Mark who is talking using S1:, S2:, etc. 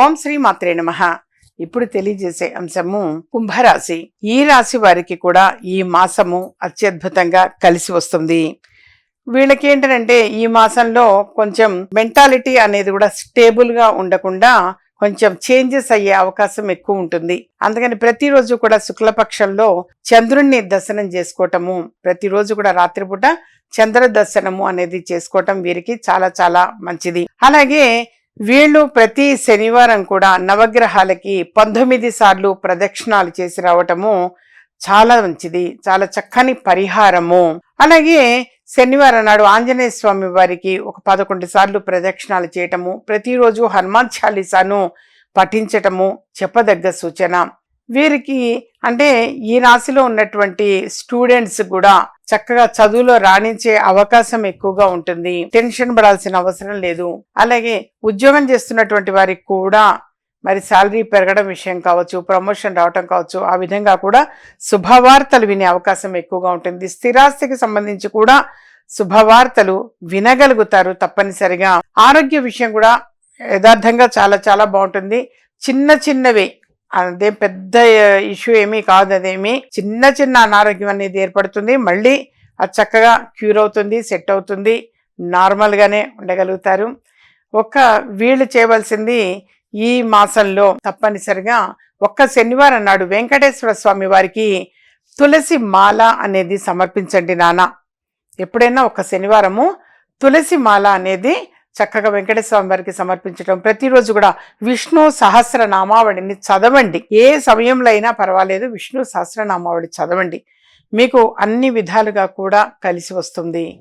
S1: ఓం శ్రీ మాత్రే నమ. ఇప్పుడు తెలియజేసే అంశము కుంభరాశి. ఈ రాశి వారికి కూడా ఈ మాసము అత్యద్భుతంగా కలిసి వస్తుంది. వీళ్ళకి ఏంటంటే ఈ మాసంలో కొంచెం మెంటాలిటీ అనేది కూడా స్టేబుల్గా ఉండకుండా కొంచెం చేంజెస్ అయ్యే అవకాశం ఎక్కువ ఉంటుంది. అందుకని ప్రతిరోజు కూడా శుక్లపక్షంలో చంద్రుణ్ణి దర్శనం చేసుకోవటము ప్రతిరోజు కూడా రాత్రిపూట చంద్ర దర్శనము అనేది చేసుకోవటం వీరికి చాలా చాలా మంచిది. అలాగే వీళ్ళు ప్రతి శనివారం కూడా నవగ్రహాలకి పంతొమ్మిది సార్లు ప్రదక్షిణాలు చేసి రావటము చాలా మంచిది చాలా చక్కని పరిహారము. అలాగే శనివారం నాడు ఆంజనేయ స్వామి వారికి ఒక పదకొండు సార్లు ప్రదక్షిణాలు చేయటము ప్రతిరోజు హనుమాన్ చాలీసాను పఠించటము చెప్పదగ్గ సూచన. వీరికి అంటే ఈ రాశిలో ఉన్నటువంటి స్టూడెంట్స్ కూడా చక్కగా చదువులో రాణించే అవకాశం ఎక్కువగా ఉంటుంది. టెన్షన్ పడాల్సిన అవసరం లేదు. అలాగే ఉద్యోగం చేస్తున్నటువంటి వారికి కూడా మరి శాలరీ పెరగడం విషయం కావచ్చు ప్రమోషన్ రావటం కావచ్చు ఆ విధంగా కూడా శుభవార్తలు వినే అవకాశం ఎక్కువగా ఉంటుంది. స్థిరాస్తికి సంబంధించి కూడా శుభవార్తలు వినగలుగుతారు తప్పనిసరిగా. ఆరోగ్య విషయం కూడా యథార్థంగా చాలా చాలా బాగుంటుంది. చిన్న చిన్నవి అదే పెద్ద ఇష్యూ ఏమీ కాదు అదేమి. చిన్న చిన్న అనారోగ్యం అనేది ఏర్పడుతుంది. మళ్ళీ అది చక్కగా క్యూర్ అవుతుంది సెట్ అవుతుంది. నార్మల్గానే ఉండగలుగుతారు. ఒక్క వీళ్ళు చేయవలసింది ఈ మాసంలో తప్పనిసరిగా ఒక్క శనివారం నాడు వెంకటేశ్వర స్వామి వారికి తులసి మాల అనేది సమర్పించండి నాన్న. ఎప్పుడైనా ఒక శనివారము తులసి మాల అనేది చక్కగా వెంకటేశ్వర వారికి సమర్పించడం ప్రతిరోజు కూడా విష్ణు సహస్రనామావళిని చదవండి. ఏ సమయంలో అయినా పర్వాలేదు విష్ణు సహస్రనామావళి చదవండి. మీకు అన్ని విధాలుగా కూడా కలిసి వస్తుంది.